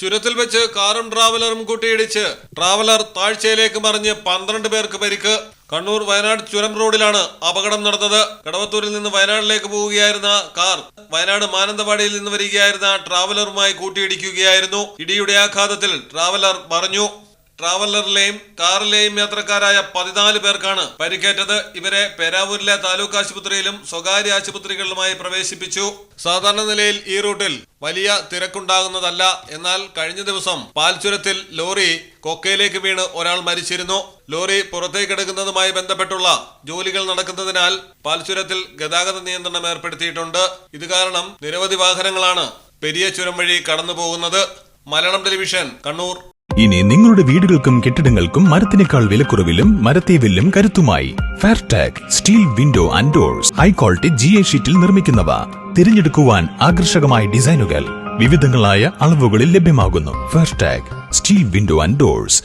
ചുരത്തിൽ വെച്ച് കാറും ട്രാവലറും കൂട്ടിയിടിച്ച് ട്രാവലർ താഴ്ചയിലേക്ക് മറിഞ്ഞ് പന്ത്രണ്ട് പേർക്ക് പരിക്ക്. കണ്ണൂർ വയനാട് ചുരം റോഡിലാണ് അപകടം നടന്നത്. കടവത്തൂരിൽ നിന്ന് വയനാട്ടിലേക്ക് പോവുകയായിരുന്ന കാർ വയനാട് മാനന്തവാടിയിൽ നിന്ന് വരികയായിരുന്ന ട്രാവലറുമായി കൂട്ടിയിടിക്കുകയായിരുന്നു. ഇടിയുടെ ആഘാതത്തിൽ ട്രാവലർ മറിഞ്ഞു. ട്രാവലറിലെയും കാറിലെയും യാത്രക്കാരായ പതിനാല് പേർക്കാണ് പരിക്കേറ്റത്. ഇവരെ പേരാവൂരിലെ താലൂക്ക് ആശുപത്രിയിലും സ്വകാര്യ ആശുപത്രികളിലുമായി പ്രവേശിപ്പിച്ചു. സാധാരണ നിലയിൽ ഈ റൂട്ടിൽ വലിയ തിരക്കുണ്ടാകുന്നതല്ല. എന്നാൽ കഴിഞ്ഞ ദിവസം പാൽച്ചുരത്തിൽ ലോറി കൊക്കയിലേക്ക് വീണ് ഒരാൾ മരിച്ചിരുന്നു. ലോറി പുറത്തേക്കെടുക്കുന്നതുമായി ബന്ധപ്പെട്ടുള്ള ജോലികൾ നടക്കുന്നതിനാൽ പാൽച്ചുരത്തിൽ ഗതാഗത നിയന്ത്രണം ഏർപ്പെടുത്തിയിട്ടുണ്ട്. ഇത് കാരണം നിരവധി വാഹനങ്ങളാണ് പെരിയ ചുരം വഴി കടന്നുപോകുന്നത്. മലയാളം ടെലിവിഷൻ കണ്ണൂർ. ഇനി നിങ്ങളുടെ വീടുകൾക്കും കെട്ടിടങ്ങൾക്കും മരത്തിനേക്കാൾ വിലക്കുറവിലും മരത്തെ വില്ലും കരുത്തുമായി. Fairtac steel window and doors high quality G A ഷീറ്റിൽ നിർമ്മിക്കുന്നവ. തിരഞ്ഞെടുക്കുവാൻ ആകർഷകമായ ഡിസൈനുകൾ. വിവിധങ്ങളായ അളവുകളിൽ ലഭ്യമാകുന്നു. Fairtac steel window and doors